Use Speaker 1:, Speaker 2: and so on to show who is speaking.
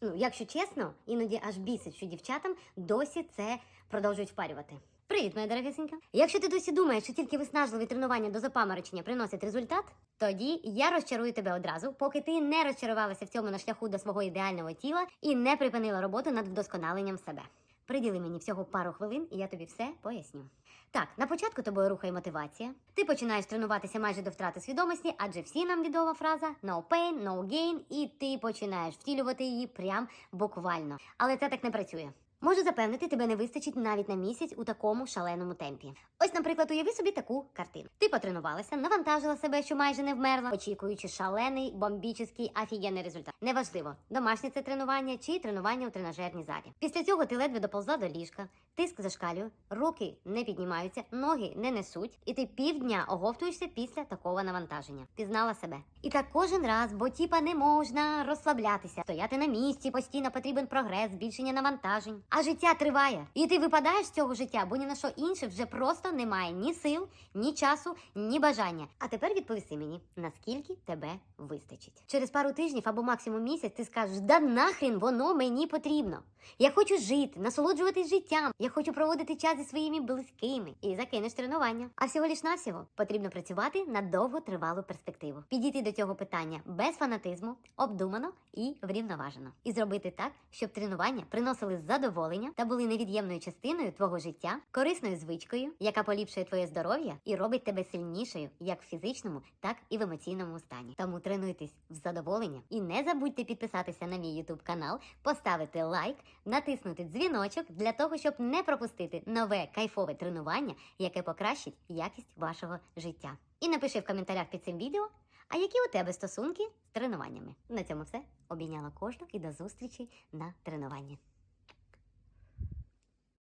Speaker 1: Ну, якщо чесно, іноді аж бісить, що дівчатам досі це продовжують впарювати. Привіт, моя дорогесенька. Якщо ти досі думаєш, що тільки виснажливі тренування до запаморочення приносять результат, тоді я розчарую тебе одразу, поки ти не розчарувалася в цьому на шляху до свого ідеального тіла і не припинила роботу над вдосконаленням себе. Приділи мені всього пару хвилин, і я тобі все поясню. Так, на початку тобою рухає мотивація. Ти починаєш тренуватися майже до втрати свідомості, адже всі нам відома фраза no pain, no gain, і ти починаєш втілювати її прям буквально. Але це так не працює. Можу запевнити, тебе не вистачить навіть на місяць у такому шаленому темпі. Ось, наприклад, уяви собі таку картину. Ти потренувалася, навантажила себе, що майже не вмерла, очікуючи шалений, бомбічний, офігенний результат. Неважливо, домашнє це тренування чи тренування у тренажерній залі. Після цього ти ледве доползла до ліжка, тиск зашкалює, руки не піднімаються, ноги не несуть, і ти півдня оговтуєшся після такого навантаження. Пізнала себе. І так кожен раз, бо тіпа не можна розслаблятися, стояти на місці, постійно потрібен прогрес, збільшення навантажень. А життя триває, і ти випадаєш з цього життя, бо ні на що інше вже просто немає ні сил, ні часу, ні бажання. А тепер відповіси мені, наскільки тебе вистачить. Через пару тижнів або максимум місяць ти скажеш, да нахрін воно мені потрібно. Я хочу жити, насолоджуватись життям. Я хочу проводити час зі своїми близькими і закинеш тренування. А всього лиш навсього потрібно працювати на довготривалу перспективу. Підійти до цього питання без фанатизму, обдумано і врівноважено. І зробити так, щоб тренування приносили задоволення та були невід'ємною частиною твого життя, корисною звичкою, яка поліпшує твоє здоров'я і робить тебе сильнішою як в фізичному, так і в емоційному стані. Тому тренуйтесь в задоволення і не забудьте підписатися на мій YouTube канал, поставити лайк, натиснути дзвіночок для того, щоб не пропустити нове кайфове тренування, яке покращить якість вашого життя. І напиши в коментарях під цим відео, а які у тебе стосунки з тренуваннями. На цьому все. Обійняла кожну і до зустрічі на тренуванні.